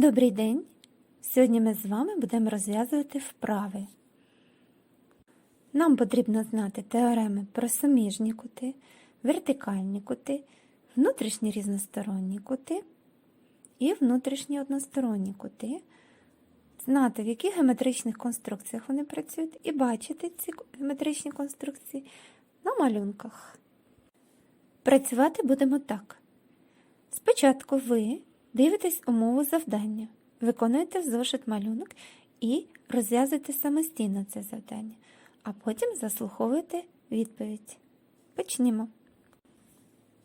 Добрий день! Сьогодні ми з вами будемо розв'язувати вправи. Нам потрібно знати теореми про суміжні кути, вертикальні кути, внутрішні різносторонні кути і внутрішні односторонні кути, знати, в яких геометричних конструкціях вони працюють, і бачити ці геометричні конструкції на малюнках. Працювати будемо так. Спочатку ви дивитесь умову завдання, виконуєте в зошит малюнок і розв'язуєте самостійно це завдання, а потім заслуховуєте відповідь. Почнімо.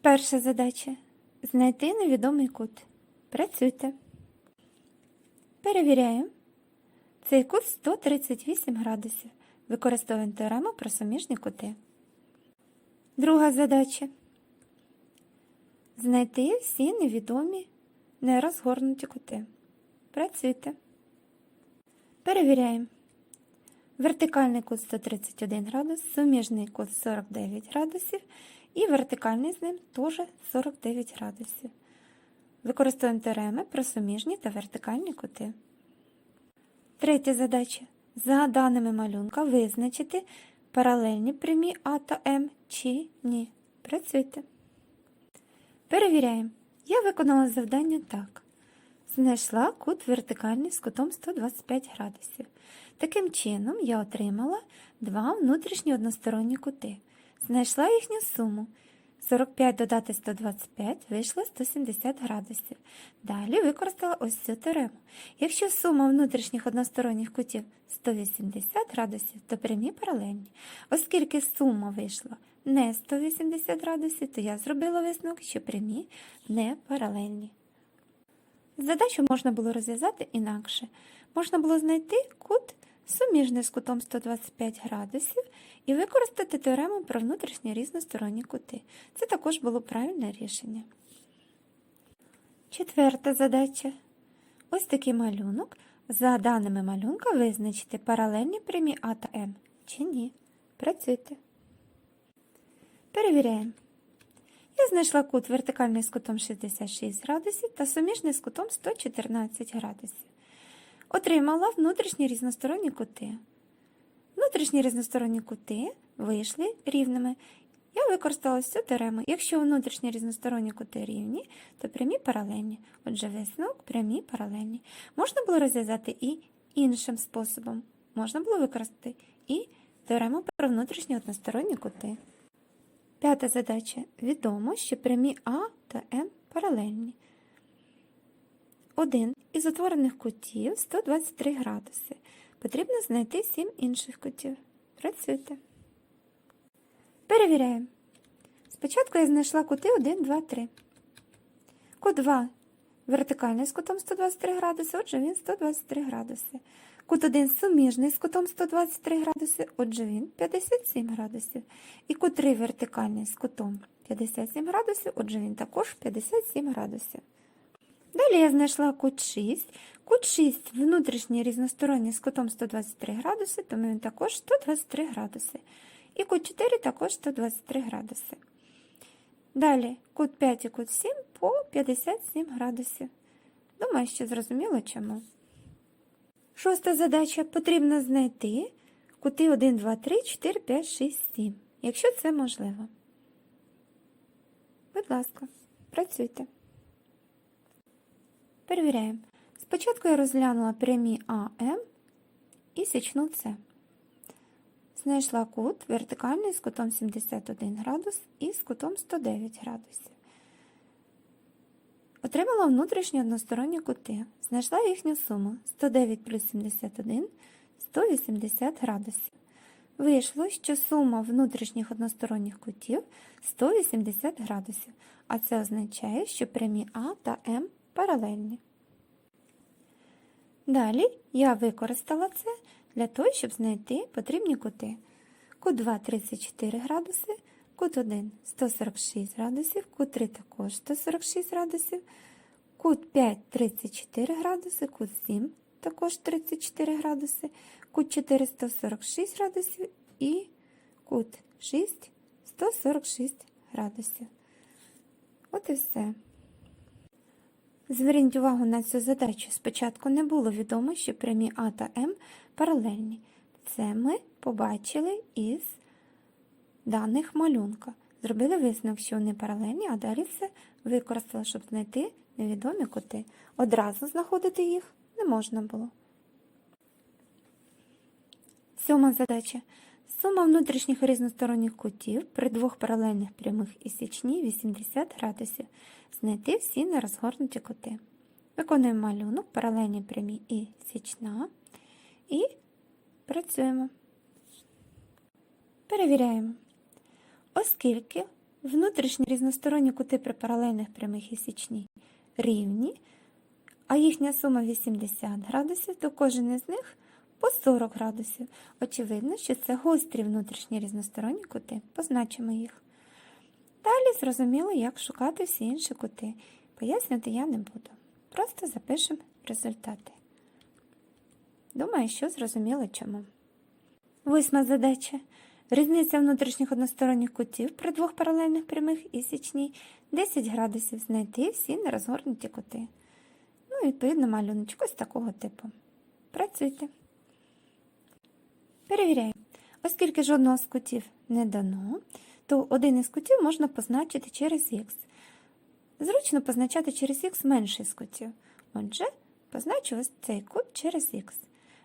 Перша задача знайти невідомий кут. Працюйте. Перевіряємо. Цей кут 138 градусів. Використовуємо теорему про суміжні кути. Друга задача. Знайти всі невідомі нерозгорнуті кути. Працюйте. Перевіряємо. Вертикальний кут 131 градус, суміжний кут 49 градусів і вертикальний з ним теж 49 градусів. Використовуємо теореми про суміжні та вертикальні кути. Третя задача. За даними малюнка визначити паралельні прямі А та М чи ні. Працюйте. Перевіряємо. Я виконала завдання так. Знайшла кут вертикальний з кутом 125 градусів. Таким чином, я отримала два внутрішні односторонні кути. Знайшла їхню суму. 45 додати 125 вийшло 170 градусів. Далі використала ось цю теорему. Якщо сума внутрішніх односторонніх кутів 180 градусів, то прямі паралельні. Оскільки сума вийшла не 180 градусів, то я зробила висновок, що прямі не паралельні. Задачу можна було розв'язати інакше. Можна було знайти кут суміжний з кутом 125 градусів і використати теорему про внутрішні різносторонні кути. Це також було правильне рішення. Четверта задача. Ось такий малюнок. За даними малюнка визначити паралельні прямі А та М чи ні. Працюйте. Перевіряємо. Я знайшла кут вертикальний з кутом 66 градусів та суміжний з кутом 114 градусів. Отримала внутрішні різносторонні кути. Внутрішні різносторонні кути вийшли рівними. Я використала цю теорему. Якщо внутрішні різносторонні кути рівні, то прямі паралельні. Отже, висновок прямі паралельні. Можна було розв'язати і іншим способом. Можна було використати і теорему про внутрішні односторонні кути. П'ята задача. Відомо, що прямі А та М паралельні. Один із утворених кутів 123 градуси. Потрібно знайти 7 інших кутів. Працюйте. Перевіряємо. Спочатку я знайшла кути 1, 2, 3. Кут 2 вертикальний з кутом 123 градуси, отже він 123 градуси. Кут 1 суміжний з кутом 123 градуси, отже він 57 градусів. І кут 3 вертикальний з кутом 57 градусів, отже він також 57 градусів. Далі я знайшла кут 6. Кут 6 внутрішній різносторонній з кутом 123 градуси, тому він також 123 градуси. І кут 4 також 123 градуси. Далі кут 5 і кут 7 по 57 градусів. Думаю, що зрозуміло чому. Шоста задача потрібно знайти кути 1, 2, 3, 4, 5, 6, 7, якщо це можливо. Будь ласка, працюйте. Перевіряємо. Спочатку я розглянула прямі АМ і січну С. Знайшла кут вертикальний з кутом 71 градус і з кутом 109 градусів. Отримала внутрішні односторонні кути. Знайшла їхню суму 109 плюс 71 180 градусів. Вийшло, що сума внутрішніх односторонніх кутів 180 градусів, а це означає, що прямі А та М паралельні. Далі я використала це для того, щоб знайти потрібні кути. Кут 2 34 градуси, кут 1 146 градусів, кут 3 також 146 градусів, кут 5 34 градуси, кут 7 також 34 градуси, кут 4 146 градусів і кут 6 146 градусів. От і все. Зверніть увагу на цю задачу. Спочатку не було відомо, що прямі А та М паралельні. Це ми побачили із даних малюнка. Зробили висновок, що вони паралельні, а далі все використали, щоб знайти невідомі кути. Одразу знаходити їх не можна було. Сьома задача. Сума внутрішніх різносторонніх кутів при двох паралельних прямих і січні 80 градусів. Знайти всі нерозгорнуті кути. Виконуємо малюнок, паралельні прямі і січна. І працюємо. Перевіряємо. Оскільки внутрішні різносторонні кути при паралельних прямих і січні рівні, а їхня сума 80 градусів, то кожен із них по 40 градусів. Очевидно, що це гострі внутрішні різносторонні кути. Позначимо їх. Далі зрозуміло, як шукати всі інші кути. Пояснювати я не буду. Просто запишемо результати. Думаю, що зрозуміло чому. Восьма задача. Різниця внутрішніх односторонніх кутів при двох паралельних прямих і січній 10 градусів знайти всі нерозгорнуті кути. Ну, відповідно, малюночок ось такого типу. Працюйте. Перевіряємо. Оскільки жодного з кутів не дано, то один із кутів можна позначити через х. Зручно позначати через х менший з кутів. Отже, позначу ось цей кут через х.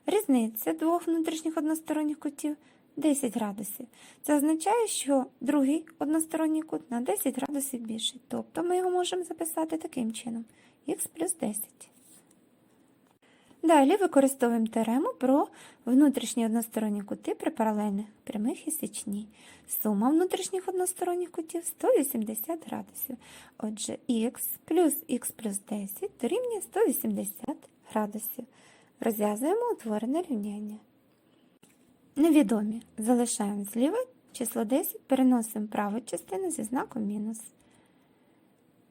Різниця двох внутрішніх односторонніх кутів 10 градусів. Це означає, що другий односторонній кут на 10 градусів більший. Тобто ми його можемо записати таким чином х плюс 10. Далі використовуємо теорему про внутрішні односторонні кути при паралельних прямих і січні. Сума внутрішніх односторонніх кутів 180 градусів. Отже, х плюс х плюс 10 дорівнює 180 градусів. Розв'язуємо утворене рівняння. Невідомі. Залишаємо зліва число 10, переносимо праву частину зі знаком мінус.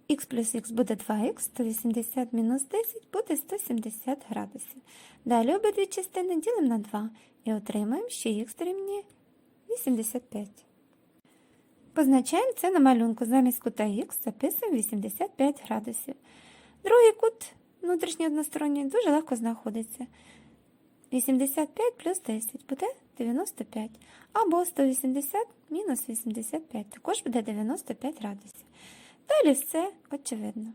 х плюс х буде 2х, 180 мінус 10 буде 170 градусів. Далі обидві частини ділимо на 2 і отримаємо, що х дорівнює 85. Позначаємо це на малюнку. Замість кута х записуємо 85 градусів. Другий кут внутрішній односторонній дуже легко знаходиться. 85 плюс 10 буде 95. Або 180 мінус 85 також буде 95 градусів. Далі все очевидно.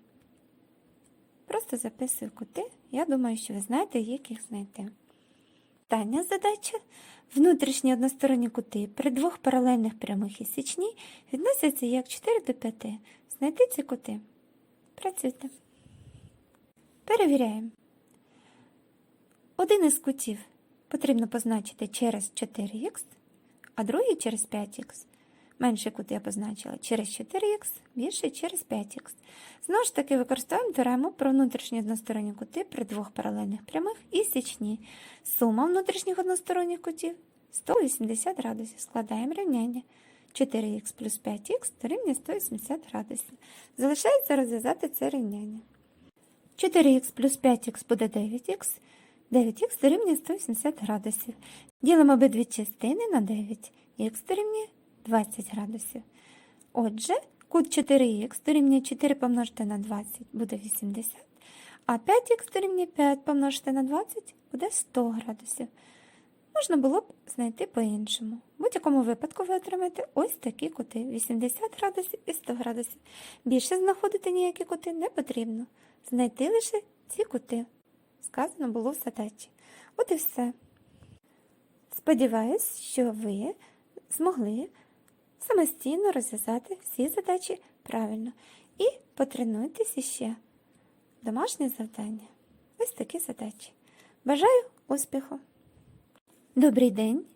Просто записую кути. Я думаю, що ви знаєте, як їх знайти. Остання задача. Внутрішні односторонні кути при двох паралельних прямих і січні відносяться як 4 до 5. Знайти ці кути. Працюйте. Перевіряємо. Один із кутів потрібно позначити через 4х, а другий через 5х. Менший кут я позначила через 4х, більший через 5х. Знову ж таки, використовуємо теорему про внутрішні односторонні кути при двох паралельних прямих і січні. Сума внутрішніх односторонніх кутів 180 градусів. Складаємо рівняння. 4х плюс 5х дорівнює 180 градусів. Залишається розв'язати це рівняння. 4х плюс 5х буде 9х. 9х дорівнює 180 градусів. Ділимо обидві частини на 9. Х дорівнює 20 градусів. Отже, кут 4х дорівнює 4 помножити на 20 буде 80, а 5х дорівнює 5 помножити на 20 буде 100 градусів. Можна було б знайти по-іншому. В будь-якому випадку ви отримаєте ось такі кути 80 градусів і 100 градусів. Більше знаходити ніякі кути не потрібно. Знайти лише ці кути. Сказано було в задачі. От і все. Сподіваюсь, що ви змогли самостійно розв'язати всі задачі правильно. І потренуйтесь іще. Домашнє завдання. Ось такі задачі. Бажаю успіху! Добрий день!